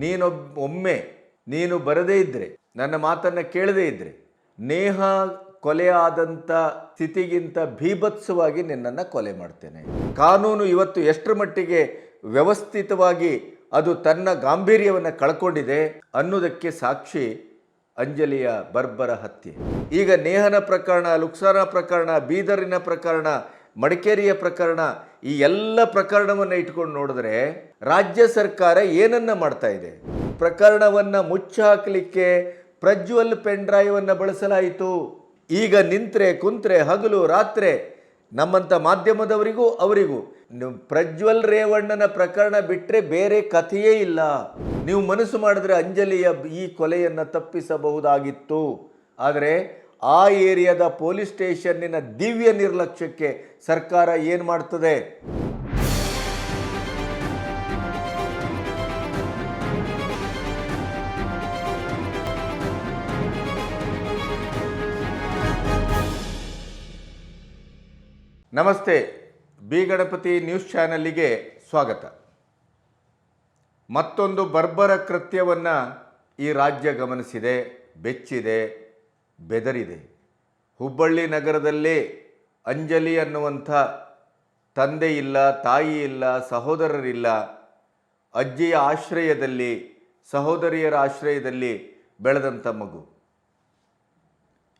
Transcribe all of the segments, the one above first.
ನೀನೊಬ್ ಒಮ್ಮೆ ನೀನು ಬರದೇ ಇದ್ದರೆ ನನ್ನ ಮಾತನ್ನು ಕೇಳದೇ ಇದ್ದರೆ ನೇಹ ಕೊಲೆ ಆದಂಥ ಸ್ಥಿತಿಗಿಂತ ಭೀಭತ್ಸವಾಗಿ ನಿನ್ನನ್ನು ಕೊಲೆ ಮಾಡ್ತೇನೆ. ಕಾನೂನು ಇವತ್ತು ಎಷ್ಟರ ಮಟ್ಟಿಗೆ ವ್ಯವಸ್ಥಿತವಾಗಿ ಅದು ತನ್ನ ಗಾಂಭೀರ್ಯವನ್ನು ಕಳ್ಕೊಂಡಿದೆ ಅನ್ನೋದಕ್ಕೆ ಸಾಕ್ಷಿ ಅಂಜಲಿಯ ಬರ್ಬರ ಹತ್ಯೆ. ಈಗ ನೇಹನ ಪ್ರಕರಣ, ಲುಕ್ಸಾನ ಪ್ರಕರಣ, ಬೀದರಿನ ಪ್ರಕರಣ ಮಡಿಕೇರಿಯ ಪ್ರಕರಣ, ಈ ಎಲ್ಲ ಪ್ರಕರಣವನ್ನು ಇಟ್ಕೊಂಡು ನೋಡಿದ್ರೆ ರಾಜ್ಯ ಸರ್ಕಾರ ಏನನ್ನ ಮಾಡ್ತಾ ಇದೆ? ಪ್ರಕರಣವನ್ನ ಮುಚ್ಚಾಕಲಿಕ್ಕೆ ಪ್ರಜ್ವಲ್ ಪೆನ್ ಡ್ರೈವ್ ಅನ್ನು ಬಳಸಲಾಯಿತು. ಈಗ ನಿಂತ್ರೆ, ಕುಂತ್ರೆ, ಹಗಲು, ರಾತ್ರಿ ನಮ್ಮಂಥ ಮಾಧ್ಯಮದವರಿಗೂ ಅವರಿಗೂ ಪ್ರಜ್ವಲ್ ರೇವಣ್ಣನ ಪ್ರಕರಣ ಬಿಟ್ಟರೆ ಬೇರೆ ಕಥೆಯೇ ಇಲ್ಲ. ನೀವು ಮನಸ್ಸು ಮಾಡಿದ್ರೆ ಅಂಜಲಿಯ ಈ ಕೊಲೆಯನ್ನು ತಪ್ಪಿಸಬಹುದಾಗಿತ್ತು. ಆದರೆ ಆ ಏರಿಯಾದ ಪೊಲೀಸ್ ಸ್ಟೇಷನ್ನಿನ ದಿವ್ಯ ನಿರ್ಲಕ್ಷ್ಯಕ್ಕೆ ಸರ್ಕಾರ ಏನು ಮಾಡ್ತದೆ? ನಮಸ್ತೆ, ಬಿ ಗಣಪತಿ ನ್ಯೂಸ್ ಚಾನಲ್ಲಿಗೆ ಸ್ವಾಗತ. ಮತ್ತೊಂದು ಬರ್ಬರ ಕೃತ್ಯವನ್ನು ಈ ರಾಜ್ಯ ಗಮನಿಸಿದೆ, ಬೆಚ್ಚಿದೆ. ಬೆದರಿದೆ. ಹುಬ್ಬಳ್ಳಿ ನಗರದಲ್ಲೇ ಅಂಜಲಿ ಅನ್ನುವಂಥ ತಂದೆ ಇಲ್ಲ, ತಾಯಿ ಇಲ್ಲ, ಸಹೋದರರಿಲ್ಲ. ಅಜ್ಜಿಯ ಆಶ್ರಯದಲ್ಲಿ, ಸಹೋದರಿಯರ ಆಶ್ರಯದಲ್ಲಿ ಬೆಳೆದಂಥ ಮಗು.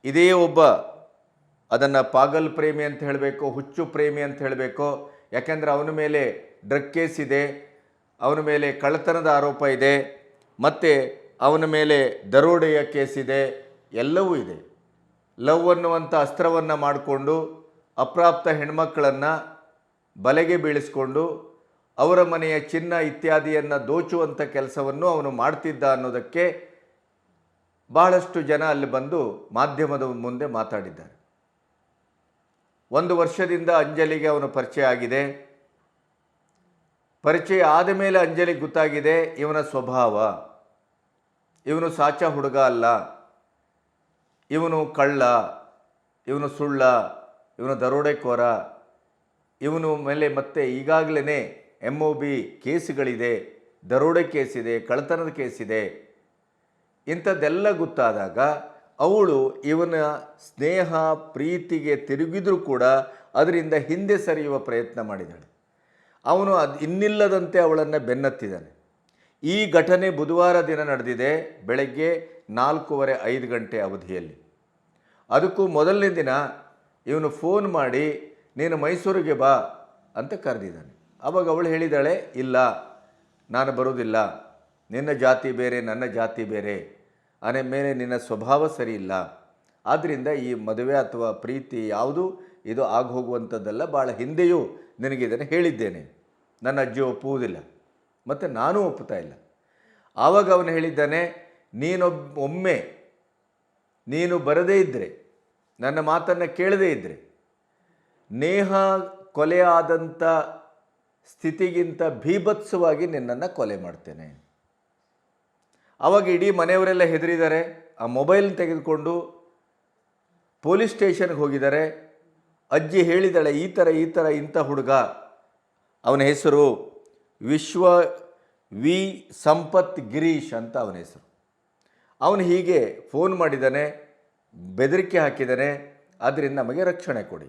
ಇದೇ ಒಬ್ಬ ಅದನ್ನು ಪಾಗಲ್ ಪ್ರೇಮಿ ಅಂತ ಹೇಳಬೇಕು, ಹುಚ್ಚು ಪ್ರೇಮಿ ಅಂತ ಹೇಳಬೇಕು. ಯಾಕೆಂದರೆ ಅವನ ಮೇಲೆ ಡ್ರಗ್ ಕೇಸ್ ಇದೆ, ಅವನ ಮೇಲೆ ಕಳ್ಳತನದ ಆರೋಪ ಇದೆ, ಮತ್ತು ಅವನ ಮೇಲೆ ದರೋಡೆಯ ಕೇಸ್ ಇದೆ ಎಲ್ಲವೂ ಇದೆ. ಲವ್ ಅನ್ನುವಂಥ ಅಸ್ತ್ರವನ್ನು ಮಾಡಿಕೊಂಡು ಅಪ್ರಾಪ್ತ ಹೆಣ್ಮಕ್ಕಳನ್ನು ಬಲೆಗೆ ಬೀಳಿಸ್ಕೊಂಡು ಅವರ ಮನೆಯ ಚಿನ್ನ ಇತ್ಯಾದಿಯನ್ನು ದೋಚುವಂಥ ಕೆಲಸವನ್ನು ಅವನು ಮಾಡ್ತಿದ್ದ ಅನ್ನೋದಕ್ಕೆ ಬಹಳಷ್ಟು ಜನ ಅಲ್ಲಿ ಬಂದು ಮಾಧ್ಯಮದ ಮುಂದೆ ಮಾತಾಡಿದ್ದಾರೆ. ಒಂದು ವರ್ಷದಿಂದ ಅಂಜಲಿಗೆ ಅವನು ಪರಿಚಯ ಆಗಿದೆ. ಪರಿಚಯ ಆದ ಮೇಲೆ ಅಂಜಲಿಗೆ ಗೊತ್ತಾಗಿದೆ, ಇವನ ಸ್ವಭಾವ. ಇವನು ಸಾಚ ಹುಡುಗ ಅಲ್ಲ. ಇವನು ಕಳ್ಳ, ಇವನು ಸುಳ್ಳ, ಇವನು ದರೋಡೆಕೋರ, ಇವನು ಮೇಲೆ ಮತ್ತೆ ಈಗಾಗಲೇ ಎಂ ಒ ಬಿ ಕೇಸುಗಳಿದೆ, ದರೋಡೆ ಕೇಸಿದೆ, ಕಳ್ಳತನದ ಕೇಸಿದೆ. ಇಂಥದ್ದೆಲ್ಲ ಗೊತ್ತಾದಾಗ ಅವಳು ಇವನ ಸ್ನೇಹ, ಪ್ರೀತಿಗೆ ತಿರುಗಿದರೂ ಕೂಡ ಅದರಿಂದ ಹಿಂದೆ ಸರಿಯುವ ಪ್ರಯತ್ನ ಮಾಡಿದ್ದಾಳೆ ಅವನು ಅದು ಇನ್ನಿಲ್ಲದಂತೆ ಅವಳನ್ನು ಬೆನ್ನತ್ತಿದ್ದಾನೆ ಈ ಘಟನೆ ಬುಧವಾರ ದಿನ ನಡೆದಿದೆ. ಬೆಳಗ್ಗೆ ನಾಲ್ಕೂವರೆ ಐದು ಗಂಟೆ ಅವಧಿಯಲ್ಲಿ. ಅದಕ್ಕೂ ಮೊದಲನೇ ದಿನ ಇವನು ಫೋನ್ ಮಾಡಿ, ನೀನು ಮೈಸೂರಿಗೆ ಬಾ ಅಂತ ಕರೆದಿದ್ದಾನೆ. ಅವಾಗ ಅವಳು ಹೇಳಿದಾಳೆ, ಇಲ್ಲ, ನಾನು ಬರೋದಿಲ್ಲ ನಿನ್ನ ಜಾತಿ ಬೇರೆ, ನನ್ನ ಜಾತಿ ಬೇರೆ. ಆನೆ ಮೇಲೆ ನಿನ್ನ ಸ್ವಭಾವ ಸರಿ ಇಲ್ಲ ಆದ್ದರಿಂದ ಈ ಮದುವೆ ಅಥವಾ ಪ್ರೀತಿ ಯಾವುದು, ಇದು ಆಗಿ ಹೋಗುವಂಥದ್ದಲ್ಲ ಭಾಳ ಹಿಂದೆಯೂ ನಿನಗಿದನ್ನು ಹೇಳಿದ್ದೇನೆ. ನನ್ನ ಅಜ್ಜಿ ಒಪ್ಪುವುದಿಲ್ಲ. ಮತ್ತು ನಾನು ಒಪ್ಪುತ್ತಾ ಇಲ್ಲ. ಆವಾಗ ಅವನು ಹೇಳಿದ್ದಾನೆ ನೀನೊಬ್ ಒಮ್ಮೆ, ನೀನು ಬರದೇ ಇದ್ದರೆ ನನ್ನ ಮಾತನ್ನು ಕೇಳದೇ ಇದ್ದರೆ ನೇಹ ಕೊಲೆ ಆದಂಥ ಸ್ಥಿತಿಗಿಂತ ಭೀಭತ್ಸವಾಗಿ ನಿನ್ನನ್ನು ಕೊಲೆ ಮಾಡ್ತೇನೆ. ಆವಾಗ ಇಡೀ ಮನೆಯವರೆಲ್ಲ ಹೆದರಿದ್ದಾರೆ, ಆ ಮೊಬೈಲ್ ತೆಗೆದುಕೊಂಡು ಪೊಲೀಸ್ ಸ್ಟೇಷನ್ಗೆ ಹೋಗಿದ್ದಾರೆ. ಅಜ್ಜಿ ಹೇಳಿದಾಳೆ, ಈ ಥರ ಈ ಥರ ಇಂಥ ಹುಡುಗ. ಅವನ ಹೆಸರು ವಿಶ್ವ ವಿ ಸಂಪತ್ ಗಿರೀಶ್ ಅಂತ ಅವನ ಹೆಸರು. ಅವನು ಹೀಗೆ ಫೋನ್ ಮಾಡಿದ್ದಾನೆ, ಬೆದರಿಕೆ ಹಾಕಿದ್ದಾನೆ ಅದರಿಂದ ನಮಗೆ ರಕ್ಷಣೆ ಕೊಡಿ.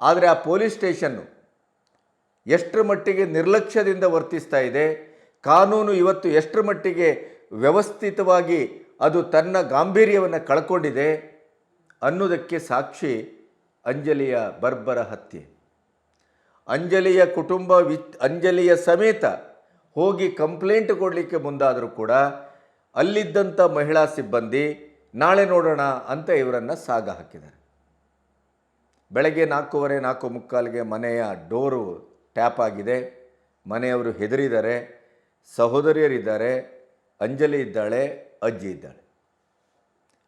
ಆದರೆ ಆ ಪೊಲೀಸ್ ಸ್ಟೇಷನ್ನು ಎಷ್ಟರ ಮಟ್ಟಿಗೆ ನಿರ್ಲಕ್ಷ್ಯದಿಂದ ವರ್ತಿಸ್ತಾ ಇದೆ, ಕಾನೂನು ಇವತ್ತು ಎಷ್ಟರ ಮಟ್ಟಿಗೆ ವ್ಯವಸ್ಥಿತವಾಗಿ ಅದು ತನ್ನ ಗಾಂಭೀರ್ಯವನ್ನು ಕಳ್ಕೊಂಡಿದೆ ಅನ್ನೋದಕ್ಕೆ ಸಾಕ್ಷಿ ಅಂಜಲಿಯ ಬರ್ಬರ ಹತ್ಯೆ. ಅಂಜಲಿಯ ಕುಟುಂಬ ವಿ ಅಂಜಲಿಯ ಸಮೇತ ಹೋಗಿ ಕಂಪ್ಲೇಂಟ್ ಕೊಡಲಿಕ್ಕೆ ಮುಂದಾದರೂ ಕೂಡ ಅಲ್ಲಿದ್ದಂಥ ಮಹಿಳಾ ಸಿಬ್ಬಂದಿ ನಾಳೆ ನೋಡೋಣ ಅಂತ ಇವರನ್ನು ಸಾಗ ಹಾಕಿದ್ದಾರೆ. ಬೆಳಗ್ಗೆ ನಾಲ್ಕೂವರೆ, ನಾಲ್ಕು ಮುಕ್ಕಾಲಿಗೆ ಮನೆಯ ಡೋರು ಟ್ಯಾಪ್ ಆಗಿದೆ. ಮನೆಯವರು ಹೆದರಿದ್ದಾರೆ. ಸಹೋದರಿಯರಿದ್ದಾರೆ. ಅಂಜಲಿ ಇದ್ದಾಳೆ, ಅಜ್ಜಿ ಇದ್ದಾಳೆ.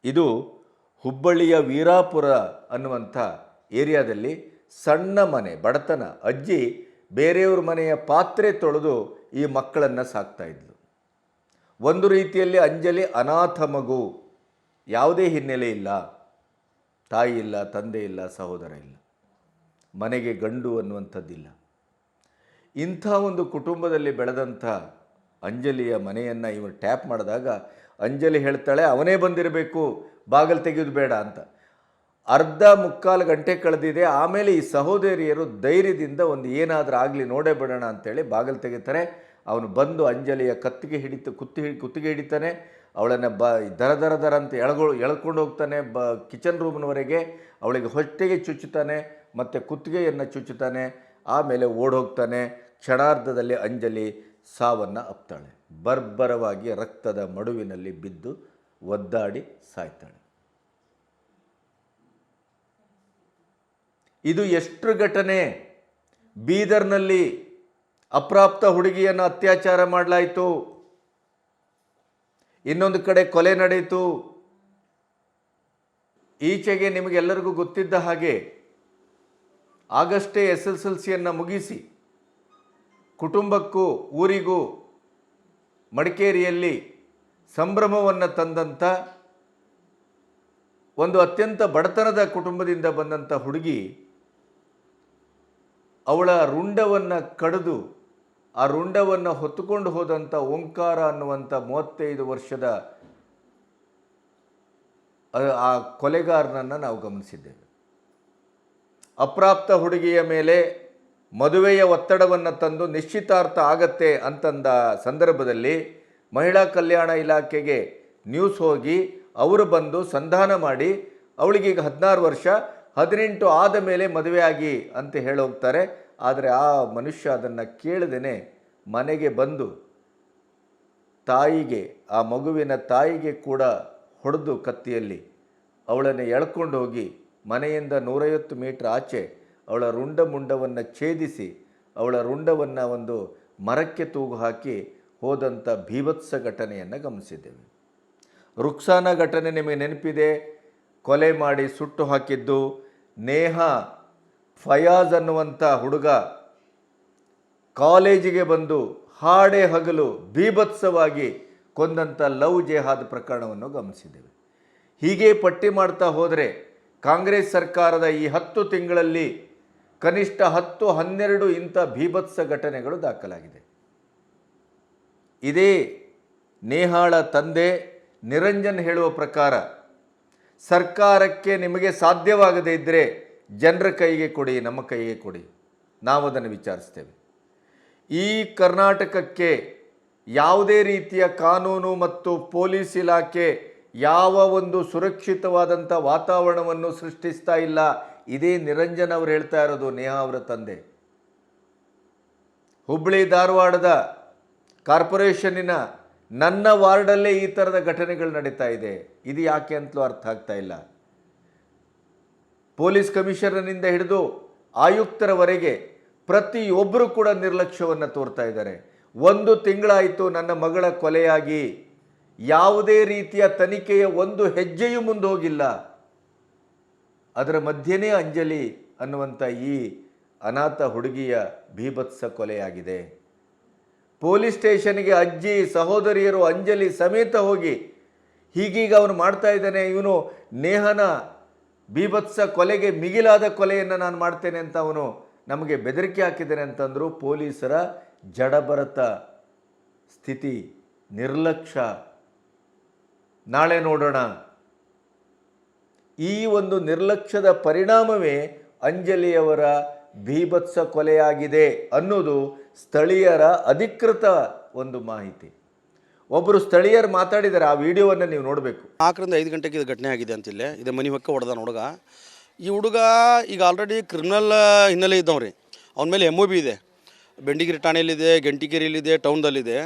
ಇದು ಹುಬ್ಬಳ್ಳಿಯ ವೀರಾಪುರ ಅನ್ನುವಂಥ ಏರಿಯಾದಲ್ಲಿ ಸಣ್ಣ ಮನೆ, ಬಡತನ. ಅಜ್ಜಿ ಬೇರೆಯವ್ರ ಮನೆಯ ಪಾತ್ರೆ ತೊಳೆದು ಈ ಮಕ್ಕಳನ್ನು ಸಾಕ್ತಾ ಒಂದು ರೀತಿಯಲ್ಲಿ ಅಂಜಲಿ ಅನಾಥ ಮಗು ಯಾವುದೇ ಹಿನ್ನೆಲೆ ಇಲ್ಲ. ತಾಯಿ ಇಲ್ಲ, ತಂದೆ ಇಲ್ಲ, ಸಹೋದರ ಇಲ್ಲ. ಮನೆಗೆ ಗಂಡು ಅನ್ನುವಂಥದ್ದಿಲ್ಲ. ಇಂಥ ಒಂದು ಕುಟುಂಬದಲ್ಲಿ ಬೆಳೆದಂಥ ಅಂಜಲಿಯ ಮನೆಯನ್ನು ಇವನು ಟ್ಯಾಪ್ ಮಾಡಿದಾಗ ಅಂಜಲಿ ಹೇಳ್ತಾಳೆ, ಅವನೇ ಬಂದಿರಬೇಕು, ಬಾಗಿಲು ತೆಗೆಯೋದು ಬೇಡ ಅಂತ. ಅರ್ಧ ಮುಕ್ಕಾಲು ಗಂಟೆ ಕಳೆದಿದೆ, ಆಮೇಲೆ ಈ ಸಹೋದರಿಯರು ಧೈರ್ಯದಿಂದ ಒಂದು ಏನಾದರೂ ಆಗಲಿ ನೋಡೇ ಬಿಡೋಣ ಅಂತೇಳಿ ಬಾಗಿಲು ತೆಗಿತಾರೆ. ಅವನು ಬಂದು ಅಂಜಲಿಯ ಕತ್ತಿಗೆ ಹಿಡಿತು, ಕುತ್ತಿ ಕುತ್ತಿಗೆ ಹಿಡಿತಾನೆ. ಅವಳನ್ನು ಬ, ದರ ದರ ದರ ಅಂತ ಎಳ್ಗೊ ಎಳ್ಕೊಂಡು ಹೋಗ್ತಾನೆ. ಬ, ಕಿಚನ್ ರೂಮ್ನವರೆಗೆ ಅವಳಿಗೆ ಹೊಟ್ಟೆಗೆ ಚುಚ್ಚುತ್ತಾನೆ, ಮತ್ತು ಕುತ್ತಿಗೆಯನ್ನು ಚುಚ್ಚುತ್ತಾನೆ, ಆಮೇಲೆ ಓಡೋಗ್ತಾನೆ. ಕ್ಷಣಾರ್ಧದಲ್ಲಿ ಅಂಜಲಿ ಸಾವನ್ನು ಅಪ್ತಾಳೆ. ಬರ್ಬರವಾಗಿ ರಕ್ತದ ಮಡುವಿನಲ್ಲಿ ಬಿದ್ದು ಒದ್ದಾಡಿ ಸಾಯ್ತಾಳೆ. ಇದು ಎಷ್ಟು ಘಟನೆ? ಬೀದರ್ನಲ್ಲಿ ಅಪ್ರಾಪ್ತ ಹುಡುಗಿಯನ್ನು ಅತ್ಯಾಚಾರ ಮಾಡಲಾಯಿತು. ಇನ್ನೊಂದು ಕಡೆ ಕೊಲೆ ನಡೆಯಿತು. ಈಚೆಗೆ ನಿಮಗೆಲ್ಲರಿಗೂ ಗೊತ್ತಿದ್ದ ಹಾಗೆ ಆಗಷ್ಟೇ ಎಸ್ ಎಸ್ ಎಲ್ ಸಿಯನ್ನು ಮುಗಿಸಿ ಕುಟುಂಬಕ್ಕೂ ಊರಿಗೂ ಮಡಿಕೇರಿಯಲ್ಲಿ ಸಂಭ್ರಮವನ್ನು ತಂದಂಥ ಒಂದು ಅತ್ಯಂತ ಬಡತನದ ಕುಟುಂಬದಿಂದ ಬಂದಂಥ ಹುಡುಗಿ ಅವಳ ರುಂಡವನ್ನು ಕಡಿದು, ಆ ರುಂಡವನ್ನು ಹೊತ್ತುಕೊಂಡು ಹೋದಂಥ ಓಂಕಾರ ಅನ್ನುವಂಥ ಮೂವತ್ತೈದು ವರ್ಷದ, ಆ- ಕೊಲೆಗಾರನನ್ನು ನಾವು ಗಮನಿಸಿದ್ದೇವೆ. ಅಪ್ರಾಪ್ತ ಹುಡುಗಿಯ ಮೇಲೆ ಮದುವೆಯ ಒತ್ತಡವನ್ನು ತಂದು ನಿಶ್ಚಿತಾರ್ಥ ಆಗತ್ತೆ ಅಂತಂದ ಸಂದರ್ಭದಲ್ಲಿ ಮಹಿಳಾ ಕಲ್ಯಾಣ ಇಲಾಖೆಗೆ ನ್ಯೂಸ್ ಹೋಗಿ, ಅವರು ಬಂದು ಸಂಧಾನ ಮಾಡಿ, ಅವಳಿಗೀಗ ಹದಿನಾರು ವರ್ಷ ಹದಿನೆಂಟು ಆದ ಮೇಲೆ ಮದುವೆಯಾಗಿ ಅಂತ ಹೇಳೋಗ್ತಾರೆ ಆದರೆ ಆ ಮನುಷ್ಯ ಅದನ್ನು ಕೇಳದೇನೆ ಮನೆಗೆ ಬಂದು ತಾಯಿಗೆ, ಆ ಮಗುವಿನ ತಾಯಿಗೆ ಕೂಡ ಹೊಡೆದು ಕತ್ತಿಯಲ್ಲಿ. ಅವಳನ್ನು ಎಳ್ಕೊಂಡು ಹೋಗಿ ಮನೆಯಿಂದ ನೂರೈವತ್ತು ಮೀಟ್ರ್ ಆಚೆ ಅವಳ ರುಂಡ ಮುಂಡವನ್ನು ಛೇದಿಸಿ ಅವಳ ರುಂಡವನ್ನು ಒಂದು ಮರಕ್ಕೆ ತೂಗು ಹಾಕಿ ಹೋದಂಥ ಭೀಭತ್ಸ ಘಟನೆಯನ್ನು ಗಮನಿಸಿದ್ದೇವೆ. ರುಕ್ಸಾನ ಘಟನೆ ನಿಮಗೆ ನೆನಪಿದೆ? ಕೊಲೆ ಮಾಡಿ ಸುಟ್ಟು ಹಾಕಿದ್ದು ನೇಹ ಫಯಾಜ್ ಅನ್ನುವಂಥ ಹುಡುಗ ಕಾಲೇಜಿಗೆ ಬಂದು ಹಾಡೆ ಹಗಲು ಬೀಭತ್ಸವಾಗಿ ಕೊಂದಂಥ ಲವ್ ಜೆಹಾದ್ ಪ್ರಕರಣವನ್ನು ಗಮನಿಸಿದ್ದೇವೆ. ಹೀಗೆ ಪಟ್ಟಿ ಮಾಡ್ತಾ ಹೋದರೆ ಕಾಂಗ್ರೆಸ್ ಸರ್ಕಾರದ ಈ ಹತ್ತು ತಿಂಗಳಲ್ಲಿ ಕನಿಷ್ಠ ಹತ್ತು ಹನ್ನೆರಡು ಇಂಥ ಭೀಭತ್ಸ ಘಟನೆಗಳು ದಾಖಲಾಗಿದೆ. ಇದೇ ನೇಹಾಳ ತಂದೆ ನಿರಂಜನ್ ಹೇಳುವ ಪ್ರಕಾರ ಸರ್ಕಾರಕ್ಕೆ ನಿಮಗೆ ಸಾಧ್ಯವಾಗದೇ ಇದ್ದರೆ ಜನರ ಕೈಗೆ ಕೊಡಿ, ನಮ್ಮ ಕೈಗೆ ಕೊಡಿ. ನಾವು ಅದನ್ನು ವಿಚಾರಿಸ್ತೇವೆ. ಈ ಕರ್ನಾಟಕಕ್ಕೆ ಯಾವುದೇ ರೀತಿಯ ಕಾನೂನು ಮತ್ತು ಪೊಲೀಸ್ ಇಲಾಖೆ ಯಾವ ಒಂದು ಸುರಕ್ಷಿತವಾದಂಥ ವಾತಾವರಣವನ್ನು ಸೃಷ್ಟಿಸ್ತಾ ಇಲ್ಲ, ಇದೇ ನಿರಂಜನ್ ಅವರು ಹೇಳ್ತಾ ಇರೋದು, ನೇಹಾ ಅವರ ತಂದೆ. ಹುಬ್ಬಳ್ಳಿ ಧಾರವಾಡದ ಕಾರ್ಪೊರೇಷನ್ನಿನ ನನ್ನ ವಾರ್ಡಲ್ಲೇ ಈ ಥರದ ಘಟನೆಗಳು ನಡೀತಾ ಇದೆ. ಇದು ಯಾಕೆ ಅಂತಲೂ ಅರ್ಥ ಆಗ್ತಾ ಇಲ್ಲ. ಪೊಲೀಸ್ ಕಮಿಷನರ್ನಿಂದ ಹಿಡಿದು ಆಯುಕ್ತರವರೆಗೆ ಪ್ರತಿಯೊಬ್ಬರು ಕೂಡ ನಿರ್ಲಕ್ಷ್ಯವನ್ನು ತೋರ್ತಾ ಇದ್ದಾರೆ. ಒಂದು ತಿಂಗಳಾಯಿತು ನನ್ನ ಮಗಳ ಕೊಲೆಯಾಗಿ. ಯಾವುದೇ ರೀತಿಯ ತನಿಖೆಯ ಒಂದು ಹೆಜ್ಜೆಯೂ ಮುಂದೆ ಹೋಗಿಲ್ಲ. ಅದರ ಮಧ್ಯೆನೇ ಅಂಜಲಿ ಅನ್ನುವಂಥ ಈ ಅನಾಥ ಹುಡುಗಿಯ ಭೀಭತ್ಸ ಕೊಲೆಯಾಗಿದೆ. ಪೊಲೀಸ್ ಸ್ಟೇಷನ್ಗೆ ಅಜ್ಜಿ, ಸಹೋದರಿಯರು ಅಂಜಲಿ ಸಮೇತ ಹೋಗಿ ಹೀಗೀಗ ಅವನು ಮಾಡ್ತಾ ಇದ್ದಾನೆ. ಇವನು ನೇಹನ ಬೀಭತ್ಸ ಕೊಲೆಗೆ ಮಿಗಿಲಾದ ಕೊಲೆಯನ್ನು ನಾನು ಮಾಡ್ತೇನೆ ಅಂತ ಅವನು ನಮಗೆ ಬೆದರಿಕೆ ಹಾಕಿದ್ದಾನೆ ಅಂತಂದರು ಪೊಲೀಸರ ಜಡಭರತ ಸ್ಥಿತಿ ನಿರ್ಲಕ್ಷ್ಯ. ನಾಳೆ ನೋಡೋಣ. ಈ ಒಂದು ನಿರ್ಲಕ್ಷ್ಯದ ಪರಿಣಾಮವೇ ಅಂಜಲಿಯವರ ಬೀಭತ್ಸ ಕೊಲೆಯಾಗಿದೆ ಅನ್ನೋದು ಸ್ಥಳೀಯರ ಅಧಿಕೃತ ಒಂದು ಮಾಹಿತಿ. ಒಬ್ಬರು ಸ್ಥಳೀಯರು ಮಾತಾಡಿದ್ದಾರೆ ಆ ವಿಡಿಯೋವನ್ನು ನೀವು ನೋಡಬೇಕು. ನಾಲ್ಕರಿಂದ ಐದು ಗಂಟೆಗೆ ಇದು ಘಟನೆ ಆಗಿದೆ ಅಂತಿಲ್ಲೇ. ಇದು ಮನೆ ಹೊಕ್ಕ ಹೊಡೆದ ಹುಡುಗ ಈ ಹುಡುಗ ಈಗ ಆಲ್ರೆಡಿ ಕ್ರಿಮಿನಲ್ ಹಿನ್ನೆಲೆ ಇದ್ದವ್ರಿ. ಅವನ ಮೇಲೆ ಎಂ ಒ ಬಿ ಇದೆ. ಬೆಂಡಿಗಿರಿ ಠಾಣೆಯಲ್ಲಿದೆ, ಗಂಟಿಗೇರಿಯಲ್ಲಿದೆ, ಟೌನ್ದಲ್ಲಿದೆ.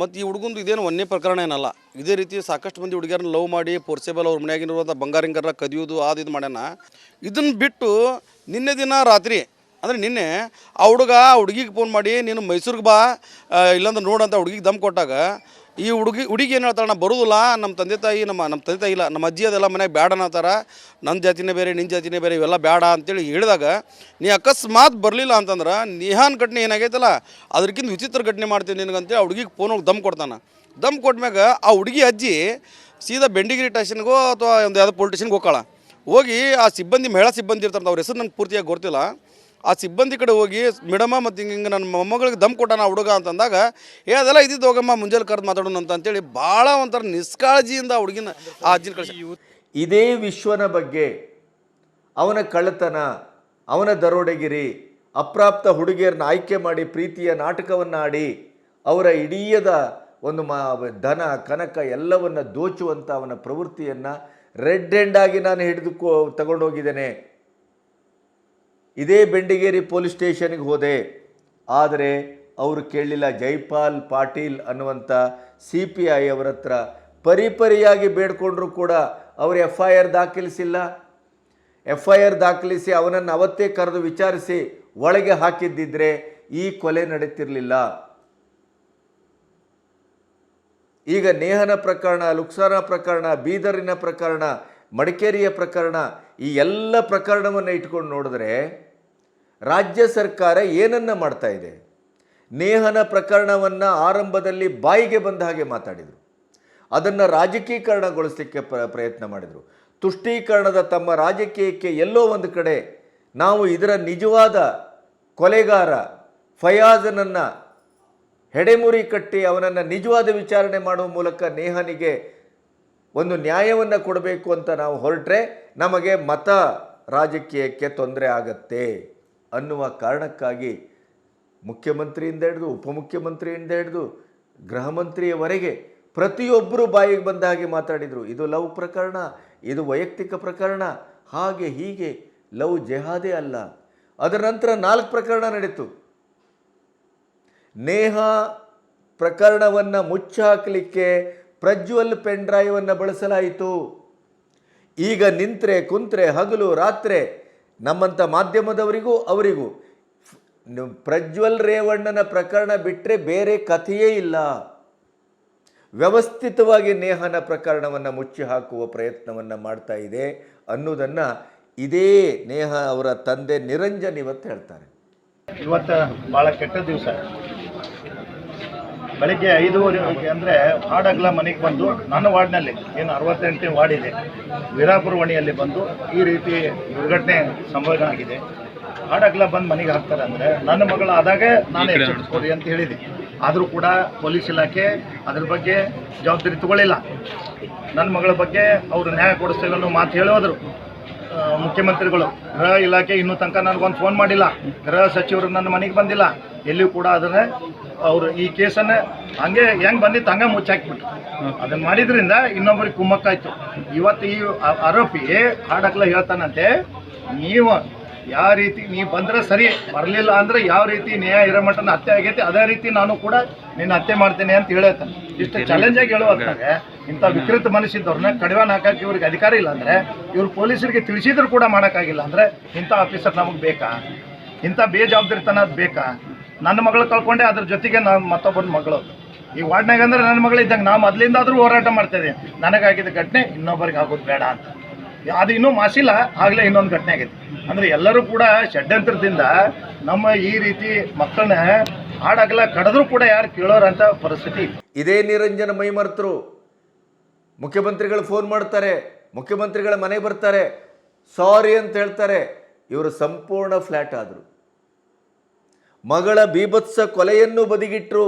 ಮತ್ತು ಈ ಹುಡುಗಂದು ಇದೇನು ಒಂದೇ ಪ್ರಕರಣ ಏನಲ್ಲ. ಇದೇ ರೀತಿ ಸಾಕಷ್ಟು ಮಂದಿ ಹುಡುಗಿಯರನ್ನ ಲವ್ ಮಾಡಿ, ಪೋರ್ಸೇಬಲ್ ಅವ್ರ ಮನೆಯಾಗಿರುವಂಥ ಬಂಗಾರಿಂಗರ ಕದಿಯೋದು ಅದು ಇದು ಮಾಡ್ಯಾನ. ಇದನ್ನು ಬಿಟ್ಟು ನಿನ್ನೆ ದಿನ ರಾತ್ರಿ ಅಂದರೆ ನಿನ್ನೆ ಆ ಹುಡುಗ ಹುಡುಗಿಗೆ ಫೋನ್ ಮಾಡಿ, ನೀನು ಮೈಸೂರಿಗೆ ಬಾ ಇಲ್ಲಂದ್ರೆ ನೋಡಂತ ಹುಡುಗಿಗೆ ದಮ್ ಕೊಟ್ಟಾಗ, ಈ ಹುಡುಗಿ ಹುಡುಗಿ ಏನು ಹೇಳ್ತಾಳೆ, ನಾ ಬರೋದಿಲ್ಲ ನಮ್ಮ ತಂದೆ ತಾಯಿ, ನಮ್ಮ ನಮ್ಮ ತಂದೆ ತಾಯಿ ಇಲ್ಲ, ನಮ್ಮ ಅಜ್ಜಿ ಅದೆಲ್ಲ ಮನೆಗೆ ಬೇಡ ನನ್ನ ಜಾತಿನೇ ಬೇರೆ ನಿನ್ನ ಜಾತಿನೇ ಬೇರೆ, ಇವೆಲ್ಲ ಬೇಡ ಅಂತೇಳಿ ಹೇಳಿದಾಗ, ನೀ ಅಕಸ್ಮಾತ್ ಬರಲಿಲ್ಲ ಅಂತಂದ್ರೆ, ನಿಹಾನ್ ಘಟನೆ ಏನಾಗೈತಲ್ಲ ಅದಕ್ಕಿಂತ ವಿಚಿತ್ರ ಘಟನೆ ಮಾಡ್ತೀನಿ ನಿನಗಂತೇಳಿ ಆ ಹುಡುಗಿಗೆ ಫೋನ್ ಹೋಗಿ ದಮ್ ಕೊಡ್ತಾನೆ. ದಮ್ ಕೊಟ್ಮ್ಯಾಗ ಆ ಹುಡುಗಿ ಅಜ್ಜಿ ಸೀದಾ ಬೆಂಡಿಗಿರಿ ಟೇಷನ್ಗೋ ಅಥವಾ ಒಂದು ಯಾವುದೋ ಪೊಲಿಟಿಷನ್ಗೆ ಹೋಗ್ಕಾಳ. ಹೋಗಿ ಆ ಸಿಬ್ಬಂದಿ, ಮಹಿಳಾ ಸಿಬ್ಬಂದಿ ಇರ್ತಾರೆ ಅವ್ರ ಹೆಸರು ನಂಗೆ ಪೂರ್ತಿಯಾಗಿ ಗೊತ್ತಿಲ್ಲ. ಆ ಸಿಬ್ಬಂದಿ ಕಡೆ ಹೋಗಿ ಮೇಡಮ್ಮ ಮತ್ತು ಹಿಂಗೆ ಹಿಂಗೆ ನನ್ನ ಮೊಮ್ಮಗಳಿಗೆ ದಮ್ ಕೊಟ್ಟಾನ ಹುಡುಗ ಅಂತಂದಾಗ, ಏ, ಅದೆಲ್ಲ ಇದ್ದಿದ್ದು ಹೋಗಮ್ಮ, ಮುಂಜಾನೆ ಕರೆದು ಮಾತಾಡೋಣ ಅಂತ ಅಂತೇಳಿ ಭಾಳ ಒಂಥರ ನಿಷ್ಕಾಳಜಿಯಿಂದ ಹುಡುಗಿನ ಆ ಅಜ್ಜಿನ ಕಳಿಸಿ ಇದೇ ವಿಶ್ವನ ಬಗ್ಗೆ, ಅವನ ಕಳ್ಳತನ, ಅವನ ದರೋಡೆಗಿರಿ, ಅಪ್ರಾಪ್ತ ಹುಡುಗಿಯರನ್ನ ಆಯ್ಕೆ ಮಾಡಿ ಪ್ರೀತಿಯ ನಾಟಕವನ್ನು ಆಡಿ ಅವರ ಇಡೀಯದ ಒಂದು ಮಾ ಧನ ಕನಕ ಎಲ್ಲವನ್ನು ದೋಚುವಂಥ ಅವನ ಪ್ರವೃತ್ತಿಯನ್ನು ರೆಡ್ ಆಗಿ ನಾನು ಹಿಡಿದು ತಗೊಂಡೋಗಿದ್ದೇನೆ. ಇದೇ ಬೆಂಡಿಗೇರಿ ಪೊಲೀಸ್ ಸ್ಟೇಷನ್ಗೆ ಹೋದೆ. ಆದರೆ ಅವರು ಕೇಳಲಿಲ್ಲ ಜೈಪಾಲ್ ಪಾಟೀಲ್ ಅನ್ನುವಂಥ ಸಿ ಪಿ ಐ ಅವರ ಹತ್ರ. ಪರಿಪರಿಯಾಗಿ ಬೇಡ್ಕೊಂಡ್ರೂ ಕೂಡ ಅವರು ಎಫ್ ಐ ಆರ್ ದಾಖಲಿಸಿಲ್ಲ. ಎಫ್ ಐ ಆರ್ ದಾಖಲಿಸಿ ಅವನನ್ನು ಅವತ್ತೇ ಕರೆದು ವಿಚಾರಿಸಿ ಒಳಗೆ ಹಾಕಿದ್ದಿದ್ರೆ ಈ ಕೊಲೆ ನಡೀತಿರಲಿಲ್ಲ. ಈಗ ನೇಹನ ಪ್ರಕರಣ ಲುಕ್ಸಾನ ಪ್ರಕರಣ, ಬೀದರಿನ ಪ್ರಕರಣ ಮಡಿಕೇರಿಯ ಪ್ರಕರಣ, ಈ ಎಲ್ಲ ಪ್ರಕರಣವನ್ನು ಇಟ್ಕೊಂಡು ನೋಡಿದ್ರೆ ರಾಜ್ಯ ಸರ್ಕಾರ ಏನನ್ನ ಮಾಡ್ತಾ ಇದೆ? ನೇಹನ ಪ್ರಕರಣವನ್ನು ಆರಂಭದಲ್ಲಿ ಬಾಯಿಗೆ ಬಂದ ಹಾಗೆ ಮಾತಾಡಿದರು. ಅದನ್ನು ರಾಜಕೀಕರಣಗೊಳಿಸಲಿಕ್ಕೆ ಪ್ರ, ಪ್ರಯತ್ನ ಮಾಡಿದರು. ತುಷ್ಟೀಕರಣದ ತಮ್ಮ ರಾಜಕೀಯಕ್ಕೆ ಎಲ್ಲೋ ಒಂದು ಕಡೆ ನಾವು ಇದರ ನಿಜವಾದ ಕೊಲೆಗಾರ ಫಯಾಜನನ್ನು ಹೆಡೆಮುರಿ ಕಟ್ಟಿ ಅವನನ್ನು ನಿಜವಾದ ವಿಚಾರಣೆ ಮಾಡುವ ಮೂಲಕ ನೇಹನಿಗೆ ಒಂದು ನ್ಯಾಯವನ್ನು ಕೊಡಬೇಕು ಅಂತ ನಾವು ಹೊರಟ್ರೆ ನಮಗೆ ಮತ ರಾಜಕೀಯಕ್ಕೆ ತೊಂದರೆ ಆಗತ್ತೆ ಅನ್ನುವ ಕಾರಣಕ್ಕಾಗಿ ಮುಖ್ಯಮಂತ್ರಿಯಿಂದ ಹಿಡಿದು, ಉಪಮುಖ್ಯಮಂತ್ರಿಯಿಂದ ಹಿಡಿದು, ಗೃಹ ಮಂತ್ರಿಯವರೆಗೆ ಪ್ರತಿಯೊಬ್ಬರು ಬಾಯಿಗೆ ಬಂದ ಹಾಗೆ ಮಾತಾಡಿದರು. ಇದು ಲವ್ ಪ್ರಕರಣ, ಇದು ವೈಯಕ್ತಿಕ ಪ್ರಕರಣ, ಹಾಗೆ ಹೀಗೆ ಲವ್ ಜೆಹಾದೇ ಅಲ್ಲ. ಅದರ ನಂತರ ನಾಲ್ಕು ಪ್ರಕರಣ ನಡೀತು. ನೇಹ ಪ್ರಕರಣವನ್ನು ಮುಚ್ಚಾಕಲಿಕ್ಕೆ ಪ್ರಜ್ವಲ್ ಪೆನ್ ಡ್ರೈವನ್ನು ಬಳಸಲಾಯಿತು. ಈಗ ನಿಂತ್ರೆ ಕುಂತ್ರೆ ಹಗಲು ರಾತ್ರಿ ನಮ್ಮಂಥ ಮಾಧ್ಯಮದವರಿಗೂ ಅವರಿಗೂ ಪ್ರಜ್ವಲ್ ರೇವಣ್ಣನ ಪ್ರಕರಣ ಬಿಟ್ಟರೆ ಬೇರೆ ಕಥೆಯೇ ಇಲ್ಲ. ವ್ಯವಸ್ಥಿತವಾಗಿ ನೇಹನ ಪ್ರಕರಣವನ್ನು ಮುಚ್ಚಿ ಹಾಕುವ ಪ್ರಯತ್ನವನ್ನು ಮಾಡ್ತಾ ಇದೆ ಅನ್ನೋದನ್ನು ಇದೇ ನೇಹ ಅವರ ತಂದೆ ನಿರಂಜನ್ ಇವತ್ತು ಹೇಳ್ತಾರೆ. ಇವತ್ತು ಭಾಳ ಕೆಟ್ಟ ದಿವಸ. ಬೆಳಿಗ್ಗೆ ಐದೂವರೆಗೆ ಅಂದರೆ ಹಾಡಗ್ಲ ಮನೆಗೆ ಬಂದು ನನ್ನ ವಾರ್ಡ್ನಲ್ಲಿ ಏನು ಅರವತ್ತೆಂಟನೇ ವಾರ್ಡ್ ಇದೆ ವೀರಾಪುರ ವಣಿಯಲ್ಲಿ ಬಂದು ಈ ರೀತಿ ದುರ್ಘಟನೆ ಸಂಭವನ ಆಗಿದೆ. ಹಾಡಗ್ಲ ಬಂದು ಮನೆಗೆ ಹಾಕ್ತಾರೆ ಅಂದರೆ ನನ್ನ ಮಗಳು ಆದಾಗ ನಾನು ಎಚ್ಚರಿಸ್ಕೊಡಿ ಅಂತ ಹೇಳಿದೆ. ಆದರೂ ಕೂಡ ಪೊಲೀಸ್ ಇಲಾಖೆ ಅದ್ರ ಬಗ್ಗೆ ಜವಾಬ್ದಾರಿ ತಗೊಳ್ಳಿಲ್ಲ. ನನ್ನ ಮಗಳ ಬಗ್ಗೆ ಅವರು ನ್ಯಾಯ ಕೊಡಿಸ್ತೇವೆ ಅನ್ನೋ ಮಾತು ಹೇಳೋದ್ರು ಮುಖ್ಯಮಂತ್ರಿಗಳು. ಗೃಹ ಇಲಾಖೆ ಇನ್ನೂ ತನಕ ನನಗೊಂದು ಫೋನ್ ಮಾಡಿಲ್ಲ. ಗೃಹ ಸಚಿವರು ನನ್ನ ಮನೆಗೆ ಬಂದಿಲ್ಲ. ಎಲ್ಲಿಯೂ ಕೂಡ ಅದನ್ನ ಅವರು ಈ ಕೇಸನ್ನು ಹಂಗೆ ಹೆಂಗೆ ಬಂದಿತ್ತು ಹಂಗೆ ಮುಚ್ಚಾಕ್ಬಿಟ್ರು. ಅದನ್ನ ಮಾಡಿದ್ರಿಂದ ಇನ್ನೊಬ್ಬರಿಗೆ ಕುಮ್ಮಕ್ಕಾಯ್ತು. ಇವತ್ತು ಈ ಆರೋಪಿ ಹಾಡಕ್ಲ ಹೇಳ್ತಾನಂತೆ, ನೀವು ಯಾವ ರೀತಿ ನೀ ಬಂದ್ರೆ ಸರಿ ಬರಲಿಲ್ಲ ಅಂದ್ರೆ ಯಾವ ರೀತಿ ನ್ಯಾಯ ಮಟ್ಟನ ಹತ್ಯೆ ಆಗೈತಿ ಅದೇ ರೀತಿ ನಾನು ಕೂಡ ನಿನ್ನ ಹತ್ಯೆ ಮಾಡ್ತೇನೆ ಅಂತ ಹೇಳ್ತಾನೆ ಇಷ್ಟು ಚಾಲೆಂಜ್ ಆಗಿ ಹೇಳುವಂತಾಗ ಇಂಥ ವಿಕೃತ ಮನಸ್ಸಿದ್ದವ್ರನ್ನ ಕಡಿವಾಣ ಹಾಕಕ್ಕೆ ಇವ್ರಿಗೆ ಅಧಿಕಾರ ಇಲ್ಲ ಅಂದ್ರೆ ಇವ್ರು ಪೊಲೀಸರಿಗೆ ತಿಳಿಸಿದ್ರು ಕೂಡ ಮಾಡೋಕ್ಕಾಗಿಲ್ಲ ಅಂದ್ರೆ ಇಂಥ ಆಫೀಸರ್ ನಮಗೆ ಬೇಕಾ? ಇಂಥ ಬೇಜವಾಬ್ದಾರಿತನ ಅದು ಬೇಕಾ? ನನ್ನ ಮಗಳು ಕಳ್ಕೊಂಡೆ ಅದ್ರ ಜೊತೆಗೆ ನಾನು ಮತ್ತೊಬ್ಬನ ಮಗಳು. ಈ ವಾರ್ಡ್ನಾಗ ಅಂದ್ರೆ ನನ್ನ ಮಗಳು ಇದ್ದಂಗೆ ನಾವು ಮೊದಲಿಂದಾದರೂ ಹೋರಾಟ ಮಾಡ್ತಾ ನನಗೆ ನನಗಾಗಿದ್ದ ಘಟನೆ ಇನ್ನೊಬ್ಬರಿಗೆ ಆಗೋದು ಬೇಡ ಅಂತ. ಅದು ಇನ್ನೂ ಮಾಸಿಲ್ಲ, ಆಗಲೇ ಇನ್ನೊಂದು ಘಟನೆ ಆಗೈತೆ ಅಂದ್ರೆ ಎಲ್ಲರೂ ಕೂಡ ಷಡ್ಯಂತ್ರದಿಂದ ನಮ್ಮ ಈ ರೀತಿ ಮಕ್ಕಳನ್ನ ಹಾಡಾಗಲ್ಲ ಕಡದ್ರೂ ಕೂಡ ಯಾರು ಕೇಳೋರಂತ ಪರಿಸ್ಥಿತಿ ಇದೆ. ನಿರಂಜನ ಮೈಮರ್ತರು ಮುಖ್ಯಮಂತ್ರಿಗಳು ಫೋನ್ ಮಾಡ್ತಾರೆ, ಮುಖ್ಯಮಂತ್ರಿಗಳ ಮನೆ ಬರ್ತಾರೆ, ಸಾರಿ ಅಂತ ಹೇಳ್ತಾರೆ, ಇವರು ಸಂಪೂರ್ಣ ಫ್ಲ್ಯಾಟ್ ಆದರು ಮಗಳ ಬೀಭತ್ಸ ಕೊಲೆಯನ್ನು ಬದಿಗಿಟ್ಟರು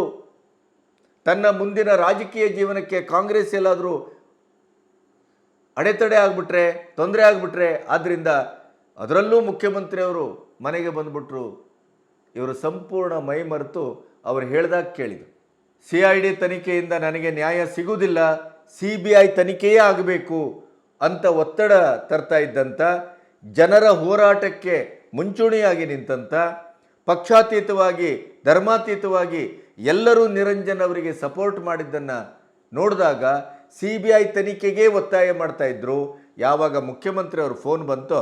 ತನ್ನ ಮುಂದಿನ ರಾಜಕೀಯ ಜೀವನಕ್ಕೆ ಕಾಂಗ್ರೆಸ್ ಎಲ್ಲಾದರೂ ಅಡೆತಡೆ ಆಗಿಬಿಟ್ರೆ, ತೊಂದರೆ ಆಗಿಬಿಟ್ರೆ ಆದ್ದರಿಂದ ಅದರಲ್ಲೂ ಮುಖ್ಯಮಂತ್ರಿಯವರು ಮನೆಗೆ ಬಂದ್ಬಿಟ್ರು. ಇವರು ಸಂಪೂರ್ಣ ಮೈ ಮರೆತು ಅವರು ಹೇಳ್ದಾಗ ಕೇಳಿದರು. ಸಿ ಐ ಡಿ ತನಿಖೆಯಿಂದ ನನಗೆ ನ್ಯಾಯ ಸಿಗುವುದಿಲ್ಲ, ಸಿ ಬಿ ಐ ತನಿಖೆಯೇ ಆಗಬೇಕು ಅಂತ ಒತ್ತಡ ತರ್ತಾ ಇದ್ದಂಥ ಜನರ ಹೋರಾಟಕ್ಕೆ ಮುಂಚೂಣಿಯಾಗಿ ನಿಂತಂಥ ಪಕ್ಷಾತೀತವಾಗಿ, ಧರ್ಮಾತೀತವಾಗಿ ಎಲ್ಲರೂ ನಿರಂಜನ್ ಅವರಿಗೆ ಸಪೋರ್ಟ್ ಮಾಡಿದ್ದನ್ನು ನೋಡಿದಾಗ ಸಿ ಬಿ ಐ ತನಿಖೆಗೆ ಒತ್ತಾಯ ಮಾಡ್ತಾ ಇದ್ರು. ಯಾವಾಗ ಮುಖ್ಯಮಂತ್ರಿ ಅವ್ರ ಫೋನ್ ಬಂತೋ,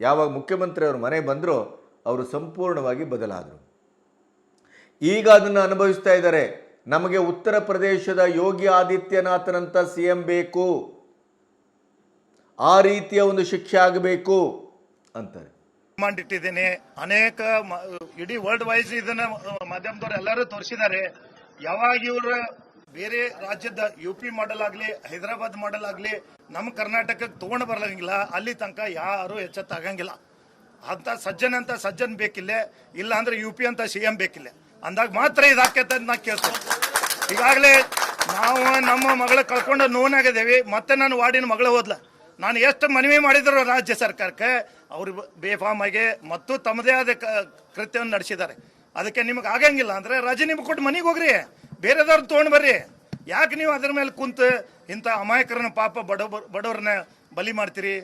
ಯಾವಾಗ ಮುಖ್ಯಮಂತ್ರಿ ಅವ್ರ ಮನೆ ಬಂದರೋ, ಅವರು ಸಂಪೂರ್ಣವಾಗಿ ಬದಲಾದರು. ಈಗ ಅದನ್ನು ಅನುಭವಿಸ್ತಾ ಇದ್ದಾರೆ. ನಮಗೆ ಉತ್ತರ ಪ್ರದೇಶದ ಯೋಗಿ ಆದಿತ್ಯನಾಥನಂಥ ಸಿ ಎಂ ಬೇಕು. ಆ ರೀತಿಯ ಒಂದು ಶಿಕ್ಷೆ ಆಗಬೇಕು ಅಂತಾರೆ. ಡಿಮಾಂಡ್ ಇಟ್ಟಿದ್ದೇನೆ ಅನೇಕ ಇಡೀ ವರ್ಲ್ಡ್ ವೈಸ್ ಇದನ್ನ, ಮಾಧ್ಯಮದವ್ರು ಎಲ್ಲರೂ ತೋರಿಸಿದ್ದಾರೆ. ಯಾವಾಗ ಇವರು ಬೇರೆ ರಾಜ್ಯದ ಯು ಪಿ ಮಾಡೆಲ್ ಆಗ್ಲಿ ಹೈದರಾಬಾದ್ ಮಾಡೆಲ್ ಆಗ್ಲಿ ನಮ್ಮ ಕರ್ನಾಟಕಕ್ಕೆ ತಗೊಂಡು ಬರಲಂಗಿಲ್ಲ. ಅಲ್ಲಿ ತನಕ ಯಾರು ಎಚ್ಚತ್ತಾಗಂಗಿಲ್ಲ. ಅಂತ ಸಜ್ಜನ್ ಅಂತ ಸಜ್ಜನ್ ಬೇಕಿಲ್ಲ ಇಲ್ಲ ಅಂದ್ರೆ ಯು ಪಿ ಅಂತ ಸಿ ಎಂ ಬೇಕಿಲ್ಲ. ಅಂದಾಗ ಮಾತ್ರ ಇದಾಕೈತೆ ಅಂತ ನಾ ಕೇಳ್ತೇನೆ. ಈಗಾಗಲೇ ನಾವು ನಮ್ಮ ಮಗಳ ಕಳ್ಕೊಂಡು ನೋನಾಗಿದ್ದೇವೆ ಮತ್ತೆ ನಾನು ವಾರ್ಡಿನ ಮಗಳ ಹೋದ್ಲ. ನಾನು ಎಷ್ಟು ಮನವಿ ಮಾಡಿದ್ರು ರಾಜ್ಯ ಸರ್ಕಾರಕ್ಕೆ, ಅವರು ಬೇಫಾಮ್ ಆಗಿ ಮತ್ತು ತಮ್ಮದೇ ಆದ ಕೃತ್ಯವನ್ನು ನಡೆಸಿದ್ದಾರೆ. ಅದಕ್ಕೆ ನಿಮಗೆ ಆಗಂಗಿಲ್ಲ ಅಂದ್ರೆ ರಜೆ, ನಿಮ್ಗೆ ಕೊಟ್ಟು ಮನೆಗೆ ಹೋಗ್ರಿ. ಬೇರೆದವ್ರು ತೊಗೊಂಡು ಬರ್ರಿ. ಯಾಕೆ ನೀವು ಅದ್ರ ಮೇಲೆ ಕುಂತು ಇಂಥ ಅಮಾಯಕರನ್ನ ಪಾಪ ಬಡವ ಬಡವ್ರನ್ನ ಬಲಿ ಮಾಡ್ತೀರಿ?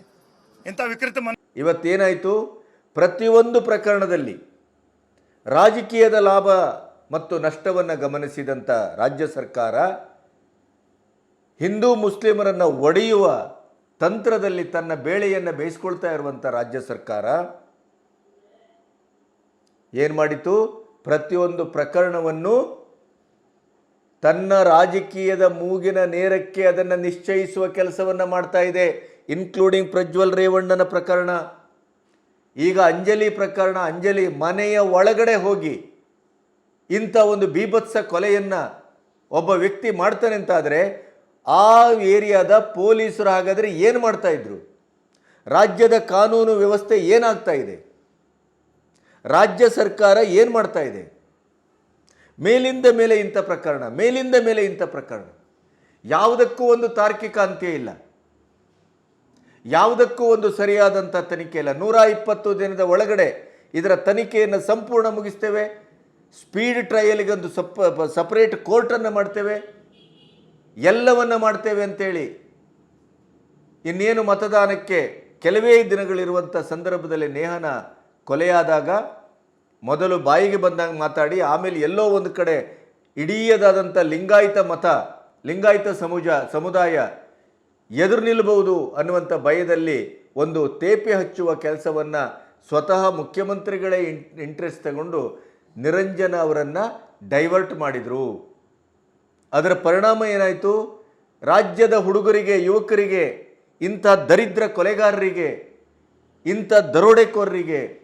ಇಂಥ ವಿಕೃತ ಮನ, ಇವತ್ತೇನಾಯಿತು? ಪ್ರತಿಯೊಂದು ಪ್ರಕರಣದಲ್ಲಿ ರಾಜಕೀಯದ ಲಾಭ ಮತ್ತು ನಷ್ಟವನ್ನು ಗಮನಿಸಿದಂಥ ರಾಜ್ಯ ಸರ್ಕಾರ ಹಿಂದೂ ಮುಸ್ಲಿಮರನ್ನು ಒಡೆಯುವ ತಂತ್ರದಲ್ಲಿ ತನ್ನ ಬೇಳೆಯನ್ನು ಬೇಯಿಸ್ಕೊಳ್ತಾ ಇರುವಂಥ ರಾಜ್ಯ ಸರ್ಕಾರ ಏನು ಮಾಡಿತು? ಪ್ರತಿಯೊಂದು ಪ್ರಕರಣವನ್ನು ತನ್ನ ರಾಜಕೀಯದ ಮೂಗಿನ ನೇರಕ್ಕೆ ಅದನ್ನು ನಿಶ್ಚಯಿಸುವ ಕೆಲಸವನ್ನು ಮಾಡ್ತಾ ಇದೆ ಇನ್ಕ್ಲೂಡಿಂಗ್ ಪ್ರಜ್ವಲ್ ರೇವಣ್ಣನ ಪ್ರಕರಣ. ಈಗ ಅಂಜಲಿ ಪ್ರಕರಣ, ಅಂಜಲಿ ಮನೆಯ ಒಳಗಡೆ ಹೋಗಿ ಇಂಥ ಒಂದು ಬೀಭತ್ಸ ಕೊಲೆಯನ್ನು ಒಬ್ಬ ವ್ಯಕ್ತಿ ಮಾಡ್ತಾನೆ ಅಂತಾದರೆ ಆ ಏರಿಯಾದ ಪೊಲೀಸರು ಹಾಗಾದರೆ ಏನು ಮಾಡ್ತಾ ಇದ್ರು? ರಾಜ್ಯದ ಕಾನೂನು ವ್ಯವಸ್ಥೆ ಏನಾಗ್ತಾ ಇದೆ? ರಾಜ್ಯ ಸರ್ಕಾರ ಏನು ಮಾಡ್ತಾ ಇದೆ? ಮೇಲಿಂದ ಮೇಲೆ ಇಂಥ ಪ್ರಕರಣ, ಮೇಲಿಂದ ಮೇಲೆ ಇಂಥ ಪ್ರಕರಣ. ಯಾವುದಕ್ಕೂ ಒಂದು ತಾರ್ಕಿಕ ಅಂತ್ಯ ಇಲ್ಲ. ಯಾವುದಕ್ಕೂ ಒಂದು ಸರಿಯಾದಂಥ ತನಿಖೆ ಇಲ್ಲ. ನೂರ ಇಪ್ಪತ್ತು ದಿನದ ಒಳಗಡೆ ಇದರ ತನಿಖೆಯನ್ನು ಸಂಪೂರ್ಣ ಮುಗಿಸ್ತೇವೆ. ಸ್ಪೀಡ್ ಟ್ರಯಲ್ಗೆ ಒಂದು ಸಪ್, ಸಪರೇಟ್ ಕೋರ್ಟನ್ನು ಮಾಡ್ತೇವೆ. ಎಲ್ಲವನ್ನು ಮಾಡ್ತೇವೆ ಅಂತೇಳಿ ಇನ್ನೇನು ಮತದಾನಕ್ಕೆ ಕೆಲವೇ ದಿನಗಳಿರುವಂಥ ಸಂದರ್ಭದಲ್ಲಿ ನೇಹನ ಕೊಲೆಯಾದಾಗ ಮೊದಲು ಬಾಯಿಗೆ ಬಂದಾಗ ಮಾತಾಡಿ, ಆಮೇಲೆ ಎಲ್ಲೋ ಒಂದು ಕಡೆ ಇಡೀಯದಾದಂಥ ಲಿಂಗಾಯತ ಮತ, ಲಿಂಗಾಯತ ಸಮುಜ, ಸಮುದಾಯ ಎದುರು ನಿಲ್ಲಬಹುದು ಅನ್ನುವಂಥ ಭಯದಲ್ಲಿ ಒಂದು ತೇಪೆ ಹಚ್ಚುವ ಕೆಲಸವನ್ನು ಸ್ವತಃ ಮುಖ್ಯಮಂತ್ರಿಗಳೇ ಇಂಟ್ರೆಸ್ಟ್ ತಗೊಂಡು ನಿರಂಜನ ಅವರನ್ನು ಡೈವರ್ಟ್ ಮಾಡಿದರು. ಅದರ ಪರಿಣಾಮ ಏನಾಯಿತು? ರಾಜ್ಯದ ಹುಡುಗರಿಗೆ, ಯುವಕರಿಗೆ, ಇಂಥ ದರಿದ್ರ ಕೊಲೆಗಾರರಿಗೆ, ಇಂಥ ದರೋಡೆಕೋರರಿಗೆ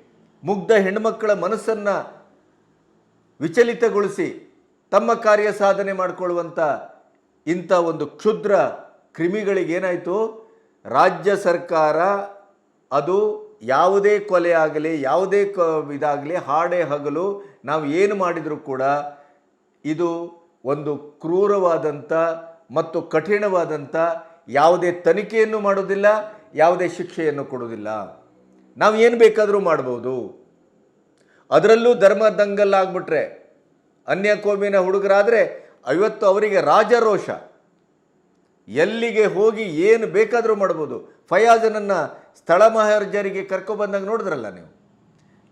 ಮುಗ್ಧ ಹೆಣ್ಮಕ್ಕಳ ಮನಸ್ಸನ್ನು ವಿಚಲಿತಗೊಳಿಸಿ ತಮ್ಮ ಕಾರ್ಯ ಸಾಧನೆ ಮಾಡಿಕೊಳ್ಳುವಂಥ ಇಂಥ ಒಂದು ಕ್ಷುದ್ರ ಕ್ರಿಮಿಗಳಿಗೆ ಏನಾಯಿತು? ರಾಜ್ಯ ಸರ್ಕಾರ ಅದು ಯಾವುದೇ ಕೊಲೆ ಆಗಲಿ, ಯಾವುದೇ ಕ ಇದಾಗಲಿ, ಹಾಡೆ ಹಗಲು ನಾವು ಏನು ಮಾಡಿದರೂ ಕೂಡ ಇದು ಒಂದು ಕ್ರೂರವಾದಂಥ ಮತ್ತು ಕಠಿಣವಾದಂಥ ಯಾವುದೇ ತನಿಖೆಯನ್ನು ಮಾಡೋದಿಲ್ಲ, ಯಾವುದೇ ಶಿಕ್ಷೆಯನ್ನು ಕೊಡೋದಿಲ್ಲ. ನಾವು ಏನು ಬೇಕಾದರೂ ಮಾಡ್ಬೋದು. ಅದರಲ್ಲೂ ಧರ್ಮ ದಂಗಲ್ಲಾಗ್ಬಿಟ್ರೆ, ಅನ್ಯ ಕೋಮಿನ ಹುಡುಗರಾದರೆ ಇವತ್ತು ಅವರಿಗೆ ರಾಜರೋಷ. ಎಲ್ಲಿಗೆ ಹೋಗಿ ಏನು ಬೇಕಾದರೂ ಮಾಡ್ಬೋದು. ಫಯಾಜನನ್ನು ಸ್ಥಳ ಮಹಾರಾಜರಿಗೆ ಕರ್ಕೊಬಂದಾಗ ನೋಡಿದ್ರಲ್ಲ ನೀವು?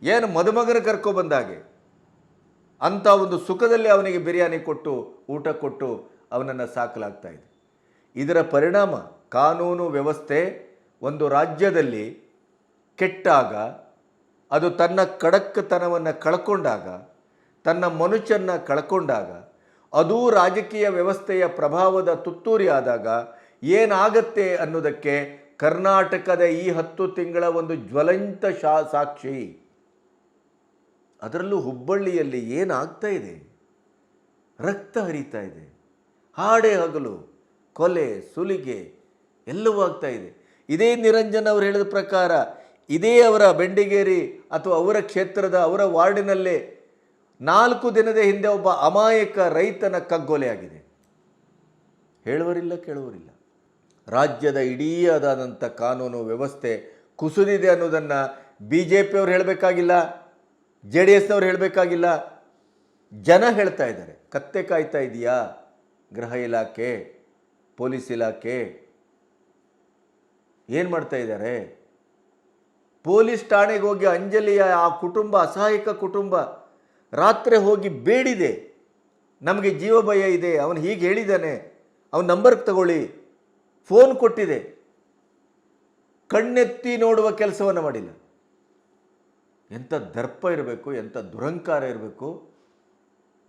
ಏನು ಮದುಮಗನ ಕರ್ಕೊಬಂದಾಗೆ ಅಂಥ ಒಂದು ಸುಖದಲ್ಲಿ ಅವನಿಗೆ ಬಿರಿಯಾನಿ ಕೊಟ್ಟು, ಊಟ ಕೊಟ್ಟು ಅವನನ್ನು ಸಾಕಲಾಗ್ತಾ ಇದೆ. ಇದರ ಪರಿಣಾಮ ಕಾನೂನು ವ್ಯವಸ್ಥೆ ಒಂದು ರಾಜ್ಯದಲ್ಲಿ ಕೆಟ್ಟಾಗ, ಅದು ತನ್ನ ಕಡಕ್ಕತನವನ್ನು ಕಳ್ಕೊಂಡಾಗ, ತನ್ನ ಮನುಷ್ಯನ್ನು ಕಳ್ಕೊಂಡಾಗ, ಅದೂ ರಾಜಕೀಯ ವ್ಯವಸ್ಥೆಯ ಪ್ರಭಾವದ ತುತ್ತೂರಿ ಆದಾಗ ಏನಾಗತ್ತೆ ಅನ್ನೋದಕ್ಕೆ ಕರ್ನಾಟಕದ ಈ ಹತ್ತು ತಿಂಗಳ ಒಂದು ಜ್ವಲಂತ ಶಾ, ಸಾಕ್ಷಿ. ಅದರಲ್ಲೂ ಹುಬ್ಬಳ್ಳಿಯಲ್ಲಿ ಏನಾಗ್ತಾ ಇದೆ? ರಕ್ತ ಹರಿತಾ ಇದೆ. ಹಾಡೆ ಹಗಲು, ಕೊಲೆ, ಸುಲಿಗೆ ಎಲ್ಲವೂ ಆಗ್ತಾ ಇದೆ. ಇದೇ ನಿರಂಜನ್ ಅವರು ಹೇಳಿದ ಪ್ರಕಾರ ಇದೇ ಅವರ ಬೆಂಡಿಗೇರಿ ಅಥವಾ ಅವರ ಕ್ಷೇತ್ರದ ಅವರ ವಾರ್ಡಿನಲ್ಲೇ ನಾಲ್ಕು ದಿನದ ಹಿಂದೆ ಒಬ್ಬ ಅಮಾಯಕ ರೈತನ ಕಗ್ಗೊಲೆಯಾಗಿದೆ. ಹೇಳುವರಿಲ್ಲ, ಕೇಳುವರಿಲ್ಲ. ರಾಜ್ಯದ ಇಡೀಯಾದಂಥ ಕಾನೂನು ವ್ಯವಸ್ಥೆ ಕುಸಿದಿದೆ ಅನ್ನೋದನ್ನು ಬಿ ಜೆ ಪಿಯವ್ರು ಹೇಳಬೇಕಾಗಿಲ್ಲ ಜೆ ಡಿ ಎಸ್ನವ್ರು ಹೇಳಬೇಕಾಗಿಲ್ಲ. ಜನ ಹೇಳ್ತಾ ಇದ್ದಾರೆ, ಕತ್ತೆ ಕಾಯ್ತಾ ಇದೆಯಾ? ಗೃಹ ಇಲಾಖೆ, ಪೊಲೀಸ್ ಇಲಾಖೆ, ಏನು ಮಾಡ್ತಾ ಇದ್ದಾರೆ? ಪೊಲೀಸ್ ಠಾಣೆಗೆ ಹೋಗಿ ಅಂಜಲಿಯ ಆ ಕುಟುಂಬ, ಅಸಹಾಯಕ ಕುಟುಂಬ ರಾತ್ರಿ ಹೋಗಿ ಬೇಡಿದೆ. ನಮಗೆ ಜೀವ ಭಯ ಇದೆ. ಅವನು ಹೀಗೆ ಹೇಳಿದ್ದಾನೆ. ಅವನ ನಂಬರ್ ತಗೊಳ್ಳಿ. ಫೋನ್ ಕೊಟ್ಟಿದೆ. ಕಣ್ಣೆತ್ತಿ ನೋಡುವ ಕೆಲಸವನ್ನು ಮಾಡಿಲ್ಲ. ಎಂಥ ದರ್ಪ ಇರಬೇಕು ಎಂಥ ದುರಂಕಾರ ಇರಬೇಕು.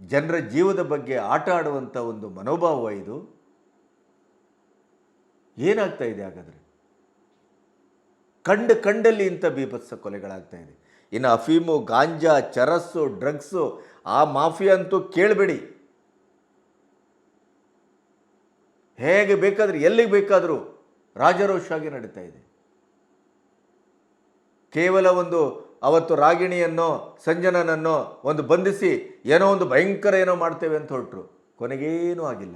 ಜನರ ಜೀವದ ಬಗ್ಗೆ ಆಟ ಆಡುವಂಥ ಒಂದು ಮನೋಭಾವ ಇದು. ಏನಾಗ್ತಾ ಇದೆ ಹಾಗಾದರೆ? ಕಂಡ ಕಂಡಲ್ಲಿ ಇಂಥ ಬೀಭತ್ಸ ಕೊಲೆಗಳಾಗ್ತಾ ಇದೆ. ಇನ್ನು ಅಫೀಮು, ಗಾಂಜಾ, ಚರಸ್ಸು, ಡ್ರಗ್ಸು, ಆ ಮಾಫಿಯಾ ಅಂತೂ ಕೇಳಬೇಡಿ. ಹೇಗೆ ಬೇಕಾದರೂ, ಎಲ್ಲಿಗೆ ಬೇಕಾದರೂ ರಾಜರೋಷಾಗಿ ನಡೀತಾ ಇದೆ. ಕೇವಲ ಒಂದು ಅವತ್ತು ರಾಗಿಣಿಯನ್ನೋ, ಸಂಜನನನ್ನೋ ಒಂದು ಬಂಧಿಸಿ ಏನೋ ಒಂದು ಭಯಂಕರ ಏನೋ ಮಾಡ್ತೇವೆ ಅಂತ ಹೊರಟರು. ಕೊನೆಗೇನೂ ಆಗಿಲ್ಲ.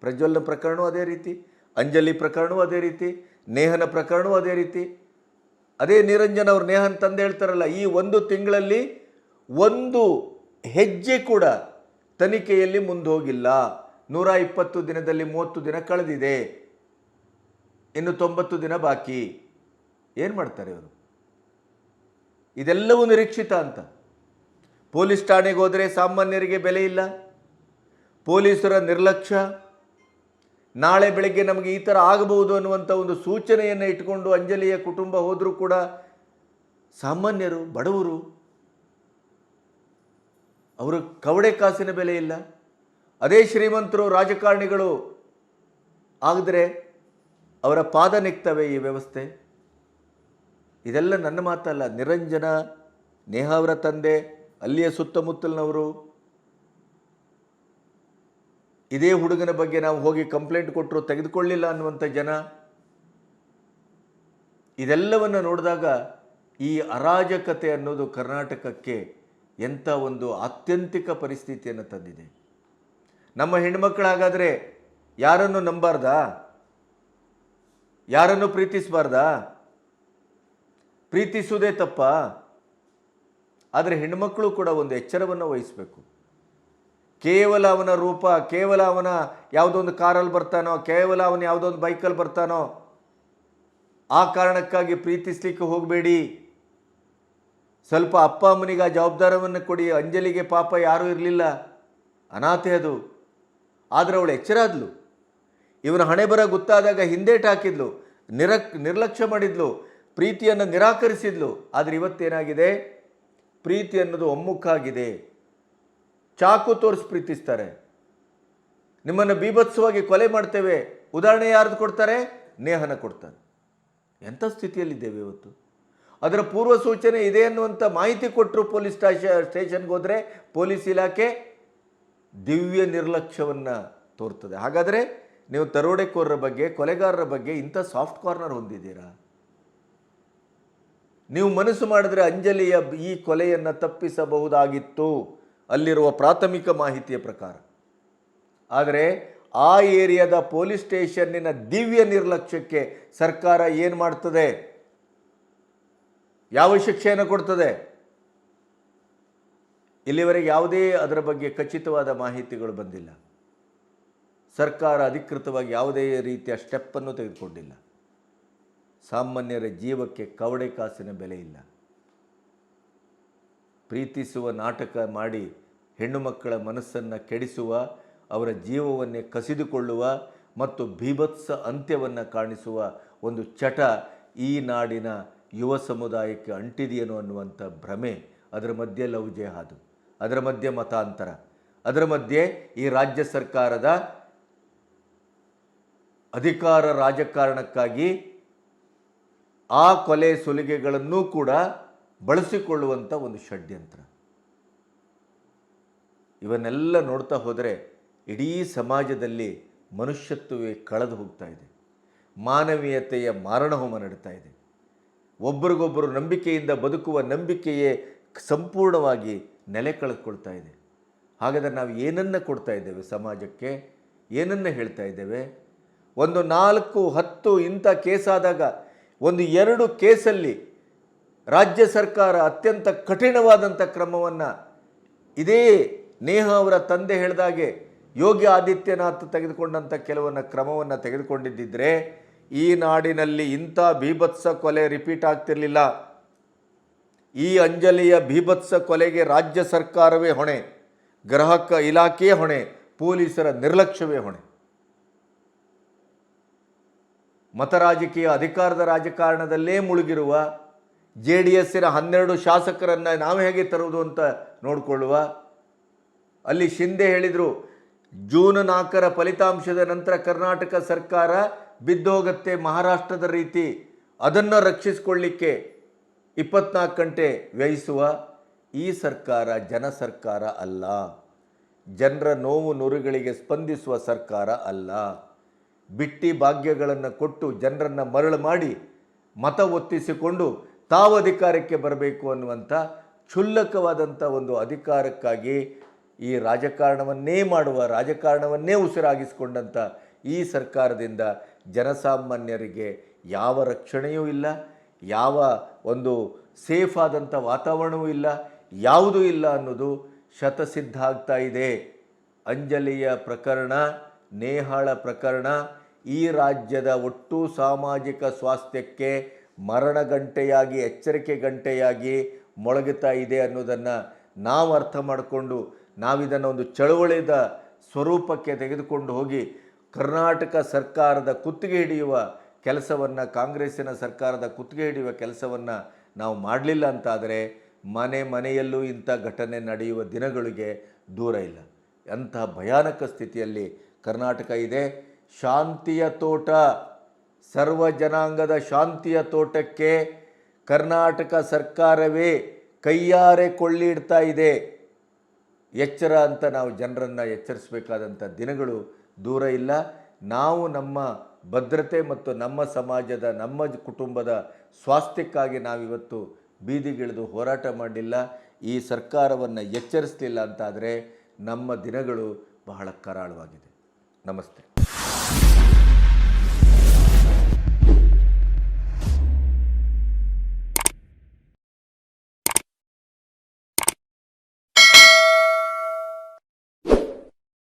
ಪ್ರಜ್ವಲ್ನ ಪ್ರಕರಣವೂ ಅದೇ ರೀತಿ, ಅಂಜಲಿ ಪ್ರಕರಣವೂ ಅದೇ ರೀತಿ, ನೇಹನ ಪ್ರಕರಣವೂ ಅದೇ ರೀತಿ. ಅದೇ ನಿರಂಜನ್ ಅವ್ರ ನೇಹನ್ ತಂದೆ ಹೇಳ್ತಾರಲ್ಲ, ಈ ಒಂದು ತಿಂಗಳಲ್ಲಿ ಒಂದು ಹೆಜ್ಜೆ ಕೂಡ ತನಿಖೆಯಲ್ಲಿ ಮುಂದೆ ಹೋಗಿಲ್ಲ ನೂರ ಇಪ್ಪತ್ತು ದಿನದಲ್ಲಿ ಮೂವತ್ತು ದಿನ ಕಳೆದಿದೆ. ಇನ್ನು ತೊಂಬತ್ತು ದಿನ ಬಾಕಿ. ಏನು ಮಾಡ್ತಾರೆ ಅವರು ಇದೆಲ್ಲವೂ ನಿರೀಕ್ಷಿತ ಅಂತ. ಪೊಲೀಸ್ ಠಾಣೆಗೆ ಹೋದರೆ ಸಾಮಾನ್ಯರಿಗೆ ಬೆಲೆ ಇಲ್ಲ. ಪೊಲೀಸರ ನಿರ್ಲಕ್ಷ್ಯ. ನಾಳೆ ಬೆಳಗ್ಗೆ ನಮಗೆ ಈ ಥರ ಆಗಬಹುದು ಅನ್ನುವಂಥ ಒಂದು ಸೂಚನೆಯನ್ನು ಇಟ್ಕೊಂಡು ಅಂಜಲಿಯ ಕುಟುಂಬ ಹೋದರೂ ಕೂಡ ಸಾಮಾನ್ಯರು, ಬಡವರು, ಅವರು ಕವಡೆ ಕಾಸಿನ ಬೆಲೆ ಇಲ್ಲ. ಅದೇ ಶ್ರೀಮಂತರು, ರಾಜಕಾರಣಿಗಳು ಆಗಿದ್ರೆ ಅವರ ಪಾದ ನಿಕ್ತವೆ ಈ ವ್ಯವಸ್ಥೆ. ಇದೆಲ್ಲ ನನ್ನ ಮಾತಲ್ಲ. ನಿರಂಜನ, ನೇಹಾವರ ತಂದೆ, ಅಲ್ಲಿಯ ಸುತ್ತಮುತ್ತಲಿನವರು ಇದೇ ಹುಡುಗನ ಬಗ್ಗೆ ನಾವು ಹೋಗಿ ಕಂಪ್ಲೇಂಟ್ ಕೊಟ್ಟರು ತೆಗೆದುಕೊಳ್ಳಿಲ್ಲ ಅನ್ನುವಂಥ ಜನ, ಇದೆಲ್ಲವನ್ನು ನೋಡಿದಾಗ ಈ ಅರಾಜಕತೆ ಅನ್ನೋದು ಕರ್ನಾಟಕಕ್ಕೆ ಎಂಥ ಒಂದು ಆತ್ಯಂತಿಕ ಪರಿಸ್ಥಿತಿಯನ್ನು ತಂದಿದೆ. ನಮ್ಮ ಹೆಣ್ಮಕ್ಕಳಾಗಾದರೆ ಯಾರನ್ನು ನಂಬಾರ್ದಾ? ಯಾರನ್ನು ಪ್ರೀತಿಸಬಾರ್ದಾ? ಪ್ರೀತಿಸುವುದೇ ತಪ್ಪ? ಆದರೆ ಹೆಣ್ಮಕ್ಕಳು ಕೂಡ ಒಂದು ಎಚ್ಚರವನ್ನು ವಹಿಸಬೇಕು. ಕೇವಲ ಅವನ ರೂಪ, ಕೇವಲ ಅವನ ಯಾವುದೊಂದು ಕಾರಲ್ಲಿ ಬರ್ತಾನೋ, ಕೇವಲ ಅವನ ಯಾವುದೊಂದು ಬೈಕಲ್ಲಿ ಬರ್ತಾನೋ, ಆ ಕಾರಣಕ್ಕಾಗಿ ಪ್ರೀತಿಸ್ಲಿಕ್ಕೆ ಹೋಗಬೇಡಿ. ಸ್ವಲ್ಪ ಅಪ್ಪ ಅಮ್ಮನಿಗೆ ಆ ಜವಾಬ್ದಾರವನ್ನು ಕೊಡಿ. ಅಂಜಲಿಗೆ ಪಾಪ ಯಾರೂ ಇರಲಿಲ್ಲ. ಅನಾಥೆ ಅದು. ಆದರೆ ಅವಳು ಎಚ್ಚರ ಆದ್ಲು. ಇವನ ಹಣೆ ಬರ ಗೊತ್ತಾದಾಗ ಹಿಂದೇಟ್ ಹಾಕಿದ್ಲು. ನಿರಕ್, ನಿರ್ಲಕ್ಷ್ಯ ಮಾಡಿದ್ಲು. ಪ್ರೀತಿಯನ್ನು ನಿರಾಕರಿಸಿದ್ಲು. ಆದರೆ ಇವತ್ತೇನಾಗಿದೆ? ಪ್ರೀತಿ ಅನ್ನೋದು ಒಮ್ಮುಖಾಗಿದೆ. ಚಾಕು ತೋರಿಸಿ ಪ್ರೀತಿಸ್ತಾರೆ. ನಿಮ್ಮನ್ನು ಬೀಭತ್ಸವಾಗಿ ಕೊಲೆ ಮಾಡ್ತೇವೆ. ಉದಾಹರಣೆ ಯಾರ್ದು ಕೊಡ್ತಾರೆ? ನೇಹನ ಕೊಡ್ತಾರೆ. ಎಂಥ ಸ್ಥಿತಿಯಲ್ಲಿದ್ದೇವೆ ಇವತ್ತು? ಅದರ ಪೂರ್ವ ಸೂಚನೆ ಇದೆ ಅನ್ನುವಂಥ ಮಾಹಿತಿ ಕೊಟ್ಟರು ಪೊಲೀಸ್ ಸ್ಟಾಶ ಸ್ಟೇಷನ್ಗೆ ಹೋದರೆ ಪೊಲೀಸ್ ಇಲಾಖೆ ದಿವ್ಯ ನಿರ್ಲಕ್ಷ್ಯವನ್ನು ತೋರ್ತದೆ. ಹಾಗಾದರೆ ನೀವು ದರೋಡೆಕೋರರ ಬಗ್ಗೆ, ಕೊಲೆಗಾರರ ಬಗ್ಗೆ ಇಂಥ ಸಾಫ್ಟ್ ಕಾರ್ನರ್ ಹೊಂದಿದ್ದೀರಾ? ನೀವು ಮನಸ್ಸು ಮಾಡಿದ್ರೆ ಅಂಜಲಿಯ ಈ ಕೊಲೆಯನ್ನು ತಪ್ಪಿಸಬಹುದಾಗಿತ್ತು. ಅಲ್ಲಿರುವ ಪ್ರಾಥಮಿಕ ಮಾಹಿತಿಯ ಪ್ರಕಾರ. ಆದರೆ ಆ ಏರಿಯಾದ ಪೊಲೀಸ್ ಸ್ಟೇಷನ್ನಿನ ದಿವ್ಯ ನಿರ್ಲಕ್ಷ್ಯಕ್ಕೆ ಸರ್ಕಾರ ಏನು ಮಾಡ್ತದೆ? ಯಾವ ಶಿಕ್ಷೆಯನ್ನು ಕೊಡ್ತದೆ? ಇಲ್ಲಿವರೆಗೆ ಯಾವುದೇ ಅದರ ಬಗ್ಗೆ ಖಚಿತವಾದ ಮಾಹಿತಿಗಳು ಬಂದಿಲ್ಲ. ಸರ್ಕಾರ ಅಧಿಕೃತವಾಗಿ ಯಾವುದೇ ರೀತಿಯ ಸ್ಟೆಪ್ಪನ್ನು ತೆಗೆದುಕೊಂಡಿಲ್ಲ. ಸಾಮಾನ್ಯರ ಜೀವಕ್ಕೆ ಕವಡೆ ಕಾಸಿನ ಬೆಲೆ ಇಲ್ಲ. ಪ್ರೀತಿಸುವ ನಾಟಕ ಮಾಡಿ ಹೆಣ್ಣು ಮಕ್ಕಳ ಮನಸ್ಸನ್ನು ಕೆಡಿಸುವ, ಅವರ ಜೀವವನ್ನೇ ಕಸಿದುಕೊಳ್ಳುವ ಮತ್ತು ಭೀಭತ್ಸ ಅಂತ್ಯವನ್ನು ಕಾಣಿಸುವ ಒಂದು ಚಟ ಈ ನಾಡಿನ ಯುವ ಸಮುದಾಯಕ್ಕೆ ಅಂಟಿದೆಯೇನೋ ಅನ್ನುವಂಥ ಭ್ರಮೆ ಅದರ ಮಧ್ಯೆ ಲವ್ ಜೆಹಾದು ಅದರ ಮಧ್ಯೆ ಮತಾಂತರ, ಅದರ ಮಧ್ಯೆ ಈ ರಾಜ್ಯ ಸರ್ಕಾರದ ಅಧಿಕಾರ ರಾಜಕಾರಣಕ್ಕಾಗಿ ಆ ಕೊಲೆ ಸುಲಿಗೆಗಳನ್ನೂ ಕೂಡ ಬಳಸಿಕೊಳ್ಳುವಂಥ ಒಂದು ಷಡ್ಯಂತ್ರ. ಇವನ್ನೆಲ್ಲ ನೋಡ್ತಾ ಹೋದರೆ ಇಡೀ ಸಮಾಜದಲ್ಲಿ ಮನುಷ್ಯತ್ವವೇ ಕಳೆದು ಹೋಗ್ತಾ ಇದೆ. ಮಾನವೀಯತೆಯ ಮಾರಣಹೋಮ ನಡೀತಾ ಇದೆ. ಒಬ್ಬರಿಗೊಬ್ಬರು ನಂಬಿಕೆಯಿಂದ ಬದುಕುವ ನಂಬಿಕೆಯೇ ಸಂಪೂರ್ಣವಾಗಿ ನೆಲೆ ಕಳೆದುಕೊಳ್ತಾ ಇದೆ. ಹಾಗಾದರೆ ನಾವು ಏನನ್ನು ಕೊಡ್ತಾ ಇದ್ದೇವೆ ಸಮಾಜಕ್ಕೆ? ಏನನ್ನು ಹೇಳ್ತಾ ಇದ್ದೇವೆ? ಒಂದು ನಾಲ್ಕು ಹತ್ತು ಇಂಥ ಕೇಸಾದಾಗ ಒಂದು ಎರಡು ಕೇಸಲ್ಲಿ ರಾಜ್ಯ ಸರ್ಕಾರ ಅತ್ಯಂತ ಕಠಿಣವಾದಂಥ ಕ್ರಮವನ್ನು ಇದೇ ನೇಹ ಅವರ ತಂದೆ ಹೇಳಿದಾಗೆ ಯೋಗಿ ಆದಿತ್ಯನಾಥ್ ತೆಗೆದುಕೊಂಡಂಥ ಕೆಲವನ್ನ ಕ್ರಮವನ್ನು ತೆಗೆದುಕೊಂಡಿದ್ದಿದ್ರೆ ಈ ನಾಡಿನಲ್ಲಿ ಇಂಥ ಬೀಭತ್ಸ ಕೊಲೆ ರಿಪೀಟ್ ಆಗ್ತಿರಲಿಲ್ಲ. ಈ ಅಂಜಲಿಯ ಬೀಭತ್ಸ ಕೊಲೆಗೆ ರಾಜ್ಯ ಸರ್ಕಾರವೇ ಹೊಣೆ, ಗ್ರಾಹಕ ಇಲಾಖೆಯೇ ಹೊಣೆ, ಪೊಲೀಸರ ನಿರ್ಲಕ್ಷ್ಯವೇ ಹೊಣೆ. ಮತ ರಾಜಕೀಯ ಅಧಿಕಾರದ ರಾಜಕಾರಣದಲ್ಲೇ ಮುಳುಗಿರುವ ಜೆ ಡಿ ಎಸ್ಸಿನ ಹನ್ನೆರಡು ಶಾಸಕರನ್ನು ನಾವು ಹೇಗೆ ತರುವುದು ಅಂತ ನೋಡಿಕೊಳ್ಳುವ. ಅಲ್ಲಿ ಶಿಂದೆ ಹೇಳಿದರು, ಜೂನ್ ನಾಲ್ಕರ ಫಲಿತಾಂಶದ ನಂತರ ಕರ್ನಾಟಕ ಸರ್ಕಾರ ಬಿದ್ದೋಗತ್ತೆ ಮಹಾರಾಷ್ಟ್ರದ ರೀತಿ, ಅದನ್ನು ರಕ್ಷಿಸಿಕೊಳ್ಳಿಕ್ಕೆ ಇಪ್ಪತ್ನಾಲ್ಕು ಗಂಟೆ ವ್ಯಯಿಸುವ ಈ ಸರ್ಕಾರ ಜನ ಸರ್ಕಾರ ಅಲ್ಲ. ಜನರ ನೋವು ನುರುಗಳಿಗೆ ಸ್ಪಂದಿಸುವ ಸರ್ಕಾರ ಅಲ್ಲ. ಬಿಟ್ಟಿ ಭಾಗ್ಯಗಳನ್ನು ಕೊಟ್ಟು ಜನರನ್ನು ಮರಳು ಮಾಡಿ ಮತ ಒತ್ತಿಸಿಕೊಂಡು ತಾವು ಅಧಿಕಾರಕ್ಕೆ ಬರಬೇಕು ಅನ್ನುವಂಥ ಕ್ಷುಲ್ಲಕವಾದಂಥ ಒಂದು ಅಧಿಕಾರಕ್ಕಾಗಿ ಈ ರಾಜಕಾರಣವನ್ನೇ ಮಾಡುವ, ರಾಜಕಾರಣವನ್ನೇ ಉಸಿರಾಗಿಸಿಕೊಂಡಂಥ ಈ ಸರ್ಕಾರದಿಂದ ಜನಸಾಮಾನ್ಯರಿಗೆ ಯಾವ ರಕ್ಷಣೆಯೂ ಇಲ್ಲ, ಯಾವ ಒಂದು ಸೇಫ್ ಆದಂಥ ವಾತಾವರಣವೂ ಇಲ್ಲ, ಯಾವುದೂ ಇಲ್ಲ ಅನ್ನೋದು ಶತಸಿದ್ಧ ಆಗ್ತಾ ಇದೆ. ಅಂಜಲಿಯ ಪ್ರಕರಣ, ನೇಹಾಳ ಪ್ರಕರಣ, ಈ ರಾಜ್ಯದ ಒಟ್ಟು ಸಾಮಾಜಿಕ ಸ್ವಾಸ್ಥ್ಯಕ್ಕೆ ಮರಣ ಗಂಟೆಯಾಗಿ, ಎಚ್ಚರಿಕೆ ಗಂಟೆಯಾಗಿ ಮೊಳಗುತ್ತಾ ಇದೆ ಅನ್ನೋದನ್ನು ನಾವು ಅರ್ಥ ಮಾಡಿಕೊಂಡು ನಾವಿದನ್ನು ಒಂದು ಚಳುವಳಿದ ಸ್ವರೂಪಕ್ಕೆ ತೆಗೆದುಕೊಂಡು ಹೋಗಿ ಕರ್ನಾಟಕ ಸರ್ಕಾರದ ಕುತ್ತಿಗೆ ಹಿಡಿಯುವ ಕೆಲಸವನ್ನು, ಕಾಂಗ್ರೆಸ್ಸಿನ ಸರ್ಕಾರದ ಕುತ್ತಿಗೆ ಹಿಡಿಯುವ ಕೆಲಸವನ್ನು ನಾವು ಮಾಡಲಿಲ್ಲ ಅಂತಾದರೆ ಮನೆ ಮನೆಯಲ್ಲೂ ಇಂಥ ಘಟನೆ ನಡೆಯುವ ದಿನಗಳಿಗೆ ದೂರ ಇಲ್ಲ. ಅಂತಹ ಭಯಾನಕ ಸ್ಥಿತಿಯಲ್ಲಿ ಕರ್ನಾಟಕ ಇದೆ. ಶಾಂತಿಯ ತೋಟ. ಸರ್ವ ಜನಾಂಗದ ಶಾಂತಿಯ ತೋಟಕ್ಕೆ ಕರ್ನಾಟಕ ಸರ್ಕಾರವೇ ಕೈಯಾರೆ ಕೊಳ್ಳಿಡ್ತಾ ಇದೆ. ಎಚ್ಚರ ಅಂತ ನಾವು ಜನರನ್ನು ಎಚ್ಚರಿಸಬೇಕಾದಂಥ ದಿನಗಳು ದೂರ ಇಲ್ಲ. ನಾವು ನಮ್ಮ ಭದ್ರತೆ ಮತ್ತು ನಮ್ಮ ಸಮಾಜದ, ನಮ್ಮ ಕುಟುಂಬದ ಸ್ವಾಸ್ಥ್ಯಕ್ಕಾಗಿ ನಾವಿವತ್ತು ಬೀದಿಗಿಳಿದು ಹೋರಾಟ ಮಾಡಲಿಲ್ಲ ಈ ಸರ್ಕಾರವನ್ನು ಎಚ್ಚರಿಸಲಿಲ್ಲ ಅಂತಾದರೆ ನಮ್ಮ ದಿನಗಳು ಬಹಳ ಕರಾಳವಾಗಿದೆ. ನಮಸ್ತೆ.